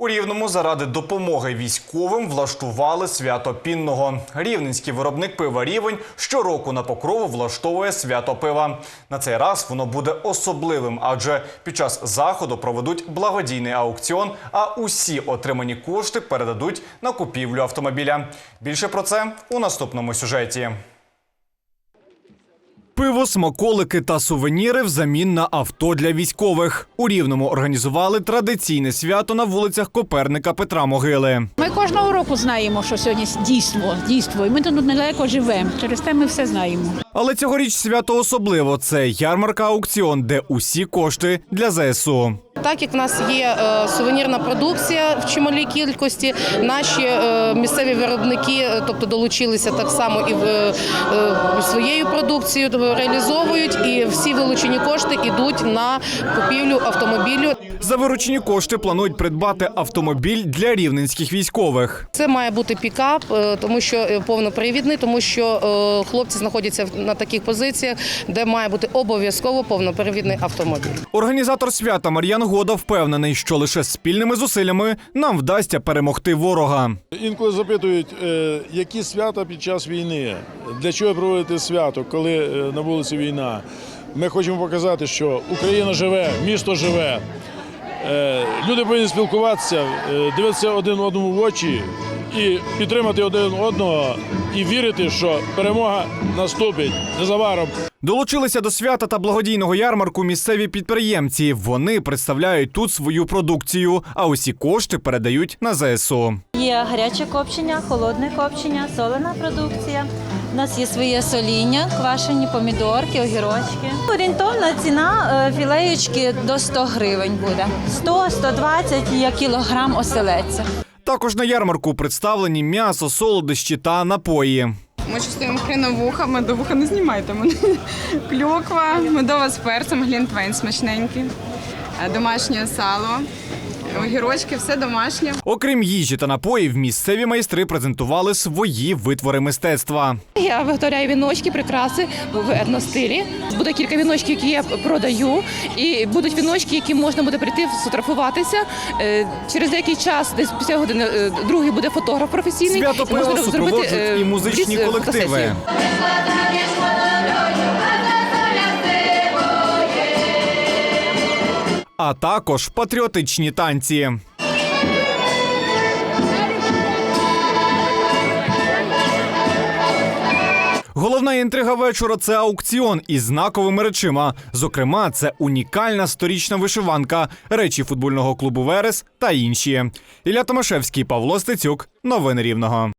У Рівному заради допомоги військовим влаштували свято пінного. Рівненський виробник пива Рівень щороку на покрову влаштовує свято пива. На цей раз воно буде особливим, адже під час заходу проведуть благодійний аукціон, а усі отримані кошти передадуть на купівлю автомобіля. Більше про це у наступному сюжеті. Пиво, смаколики та сувеніри взамін на авто для військових. У Рівному організували традиційне свято на вулицях Коперника Петра Могили. Ми кожного року знаємо, що сьогодні дійство, дійство, і ми тут недалеко живемо. Через те ми все знаємо. Але цьогоріч свято особливо. Це ярмарка аукціон, де усі кошти для ЗСУ. Так як в нас є е, сувенірна продукція в чималій кількості, наші е, місцеві виробники, е, тобто долучилися так само і в своєю продукцією, реалізовують, і всі вилучені кошти йдуть на купівлю автомобілю. За виручені кошти планують придбати автомобіль для рівненських військових. Це має бути пікап, е, тому що е, повнопривідний, тому що е, хлопці знаходяться на таких позиціях, де має бути обов'язково повнопривідний автомобіль. Організатор свята Мар'ян Года впевнений, що лише спільними зусиллями нам вдасться перемогти ворога. Інколи запитують, які свята під час війни, для чого проводити свято, коли е, на вулиці війна. Ми хочемо показати, що Україна живе, місто живе. Е, Люди повинні спілкуватися, е, дивитися один одному в очі і підтримати один одного, і вірити, що перемога наступить незабаром. Долучилися до свята та благодійного ярмарку місцеві підприємці. Вони представляють тут свою продукцію, а усі кошти передають на ЗСУ. Є гаряче копчення, холодне копчення, солена продукція. У нас є своє соління, квашені помідорки, огірочки. Орієнтовна ціна е, філеєчки до 100 гривень буде. 100-120 є кілограм оселедця. Також на ярмарку представлені м'ясо, солодощі та напої. Ми частуємо хреновуха, медовуха не знімайте мене. Клюква, медова з перцем, глінтвейн смачненький, е, домашнє сало, огірочки, все домашнє. Окрім їжі та напоїв, місцеві майстри презентували свої витвори мистецтва. Я виготовляю віночки, прикраси в етностилі. Буде кілька віночків, які я продаю, і будуть віночки, які можна буде прийти сфотографуватися. Е, Через деякий час, десь після години, е, другий буде фотограф професійний. Свято зробити, супроводжують е, і музичні колективи. фотосесію. А також патріотичні танці. Головна інтрига вечора це аукціон із знаковими речима. Зокрема, це унікальна сторічна вишиванка, речі футбольного клубу Верес та інші. Ілля Томашевський, Павло Стецюк. Новини Рівного.